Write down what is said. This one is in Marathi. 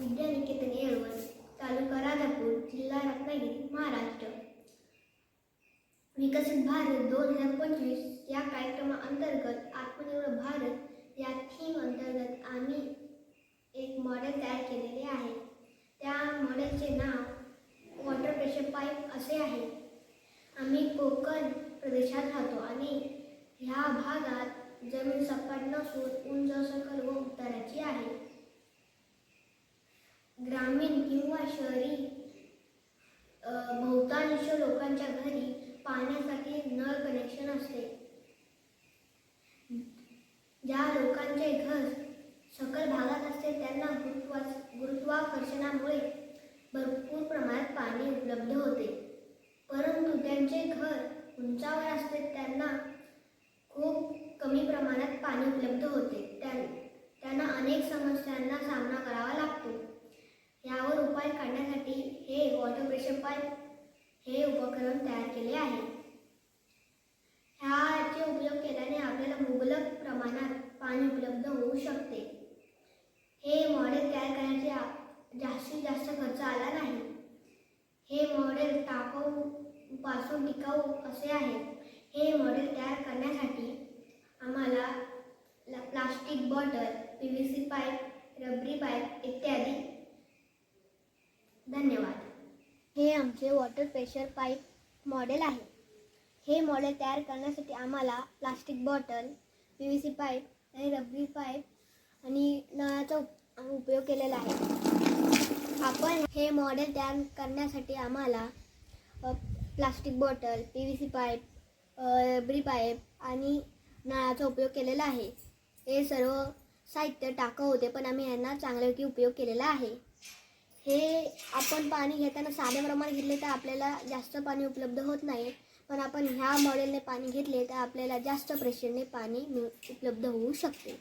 विद्यानिकेतन येळवण तालुका राजापूर जिल्हा रत्नागिरी महाराष्ट्र. विकसित भारत दोन हजार पंचवीस या कार्यक्रमाअंतर्गत आत्मनिर्भर भारत या थीम अंतर्गत आम्ही एक मॉडेल तयार केलेले आहे. त्या मॉडेलचे नाव वॉटर प्रेशर पाईप असे आहे. आम्ही कोकण प्रदेशात राहतो आणि ह्या भागात जमीन सपाट नसून उंच सखल व उताराची आहे. ग्रामीण किंवा शहरी बहुतांश लोकांच्या घरी पाण्यासाठी नळ कनेक्शन असते. ज्या लोकांचे घर सकल भागात असते त्यांना गुरुत्वा गुरुत्वाकर्षणामुळे भरपूर प्रमाणात पाणी उपलब्ध होते. परंतु त्यांचे घर उंचावर असते त्यांना खूप कमी प्रमाणात पाणी उपलब्ध होते. त्यां त्यांना अनेक समस्यांना सामना करावा लागतो यावर उपाय काढण्यासाठी हे वॉटर प्रेशर पाईप हे उपकरण तयार केले आहे. ह्याचे उपयोग केल्याने आपल्याला मुबलक प्रमाणात पाणी उपलब्ध होऊ शकते. हे मॉडेल तयार करण्याचे जास्तीत जास्त खर्च आला नाही. हे मॉडेल टाकाऊ पासून टिकाऊ असे आहे. हे मॉडेल तयार करण्यासाठी आम्हाला plastic bottle P V C pipe रबरी पाईप इत्यादी धन्यवाद हे आमचे वॉटर प्रेशर पाईप मॉडेल आहे. हे मॉडेल तयार करण्यासाठी आम्हाला plastic bottle P V C pipe आणि रबरी पाईप आणि नळाचा उप उपयोग केलेला आहे. आपण हे मॉडेल तयार करण्यासाठी आम्हाला plastic bottle P V C pipe रबरी पाईप आणि नळाचा उपयोग केलेला आहे. हे सर्व साहित्य टाकं होते पण आम्ही यांना चांगल्यापैकी उपयोग केलेला आहे. हे आपण पाणी घेताना साध्या प्रमाणात घेतले तर आपल्याला जास्त पाणी उपलब्ध होत नाही. पण आपण ह्या मॉडेलने पाणी घेतले तर आपल्याला जास्त प्रेशरने पाणी उपलब्ध होऊ शकते.